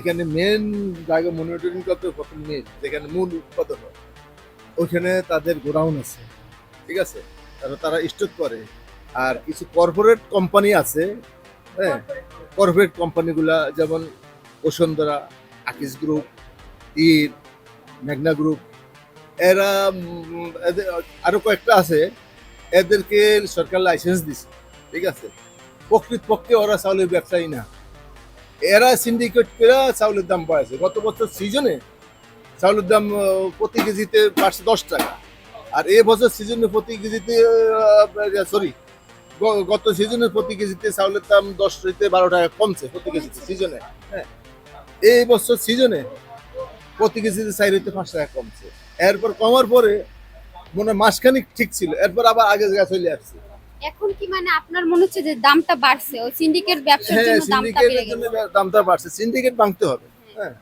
এখানে মেন জায়গা মনিটরিং করতে প্রথম মেন যেখানে মূল উৎপাদন হয়। ওইখানে তাদের গোডাউন আছে, ঠিক আছে? তারা তারা স্টক করে। আর কিছু কর্পোরেট কোম্পানি আছে হ্যাঁ? কর্পোরেট কোম্পানিগুলা যেমন বসুন্ধরা আকিস গ্রুপ ইর মেঘনা গ্রুপ এরা এদের, আরও কয়েকটা আছে, এদেরকে সরকার লাইসেন্স দিছে, ঠিক আছে? প্রকৃতপক্ষে ওরা চাউলের ব্যবসায়ী না। এরা সিন্ডিকেট করে চাউলের দাম বাড়াইছে। গত বছর সিজনে চাউলের দাম প্রতি কেজিতে পাঁচশো দশ টাকা। আর এ বছর সিজনে প্রতি কেজিতে সরি গত সিজনে প্রতি কেজিতে চাউলের দাম দশ থেকে বারো টাকা কমছে প্রতি কেজিতে সিজনে হ্যাঁ। এই বছর সিজনে প্রতি কেজিতে চার হইতে পাঁচ টাকা কমছে। এরপর কমার পরে মনে হয় মাসখানিক ঠিক ছিল। এরপর আবার আগে জায়গা চলে আসছে। এখন কি মানে আপনার মনে হচ্ছে যে দামটা বাড়ছে? ওই সিন্ডিকেট ব্যবসার হ্যাঁ জন্য দামটা বেড়ে সিন্ডিকেটের গেছে। জন্য দামটা বাড়ছে। সিন্ডিকেট ভাঙতে হবে। হ্যাঁ।